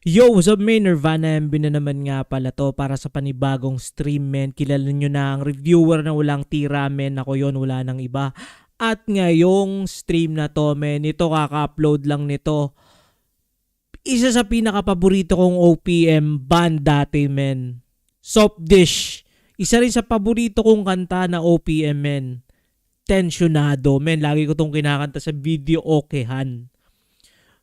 Yo, what's up man? Nirvana MB na naman nga pala to para sa panibagong stream men. Kilala nyo na ang reviewer na walang tira men. Ako yon wala nang iba. At ngayong stream na to men, ito kaka-upload lang nito. Isa sa pinaka-paborito kong OPM band dati men. Soft Dish. Isa rin sa paborito kong kanta na OPM men. Tensionado men. Lagi ko tong kinakanta sa video okehan.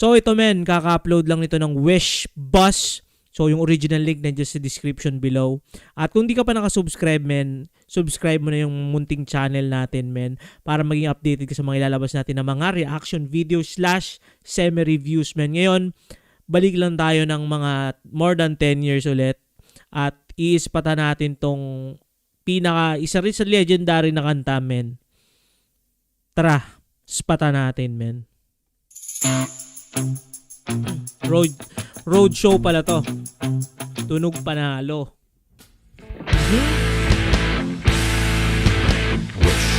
So ito men, kaka-upload lang nito ng Wish Bus. So yung original link nandiyan sa description below. At kung di ka pa nakasubscribe men, subscribe mo na yung munting channel natin men para maging updated ka sa mga ilalabas natin na mga reaction videos slash semi-reviews men. Ngayon, balik lang tayo ng mga more than 10 years ulit at iispata natin tong pinaka, isa rin sa legendary na kanta men. Tara, spata natin men. Road road show pala to. Tunog panalo. Wish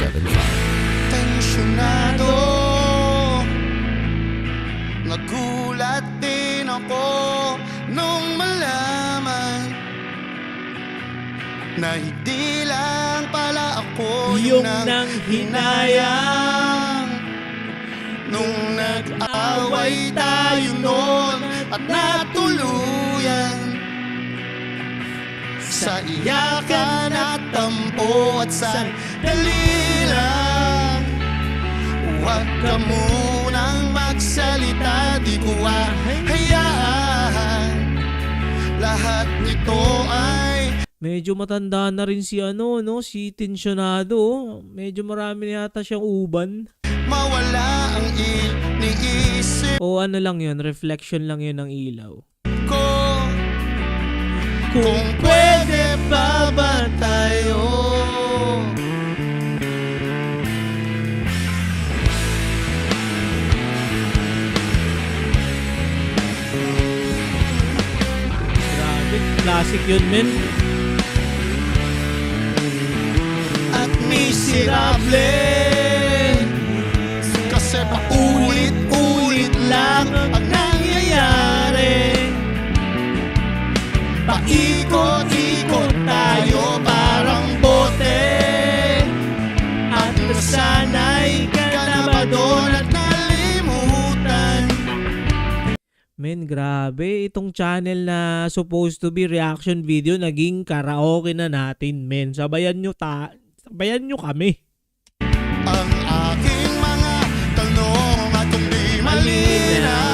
1075. Tensyonado Nagulat din ako Nung malaman Na hindi lang pala ako Yung nang nang hinayang. Nung nag-away tayo noon At natuluyan Sa iyakan at tampo At sa dalilan Huwag ka munang magsalita Di ko hayaan Lahat nito ay Medyo matanda na rin si ano, no? Si Tensionado. oh. Medyo marami na yata siyang uban. Iniisip O ano lang yun, reflection lang yun ng ilaw. ko Kung pwede pa ba tayo Grabe, classic yun, men. At miserable nasanay ka na ba doon at nalimutan Men, grabe. Itong channel na supposed to be reaction video, naging karaoke na natin, men. Sabayan nyo ta... Sabayan nyo kami. Ang aking mga tanong at kung di malinaw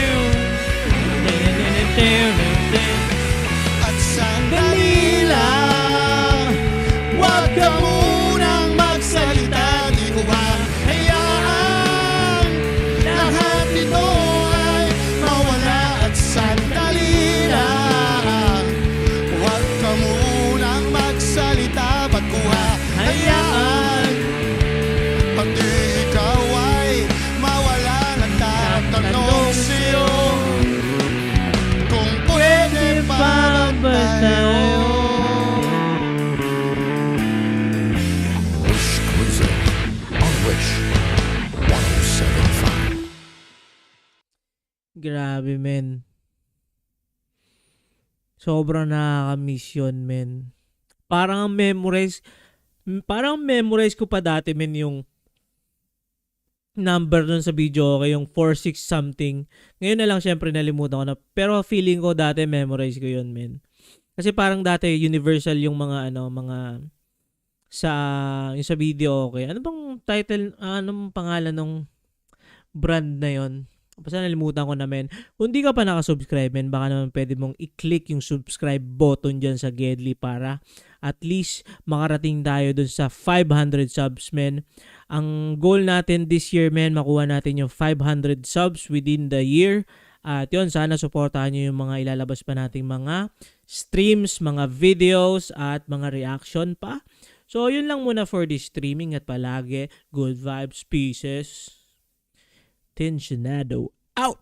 Grabe, men. Sobrang nakaka-miss yun, men. Parang ang memorize, parang memorize ko pa dati, men, yung number dun sa video, okay, yung 46 something. Ngayon na lang, syempre, nalimutan ko na. Pero feeling ko dati, memorize ko yun, men. Kasi parang dati, universal yung mga, ano, mga, sa, yung sa video, okay. Ano bang title, anong pangalan ng brand na yon basta nalimutan ko na men. Kung di ka pa nakasubscribe men, baka naman pwede mong i-click yung subscribe button dyan sa Gedli para at least makarating tayo dun sa 500 subs men. Ang goal natin this year men, makuha natin yung 500 subs within the year. At yun, sana supportahan nyo yung mga ilalabas pa nating mga streams, mga videos, at mga reaction pa. So, yun lang muna for this streaming at palagi, good vibes, pieces. Tensionado out!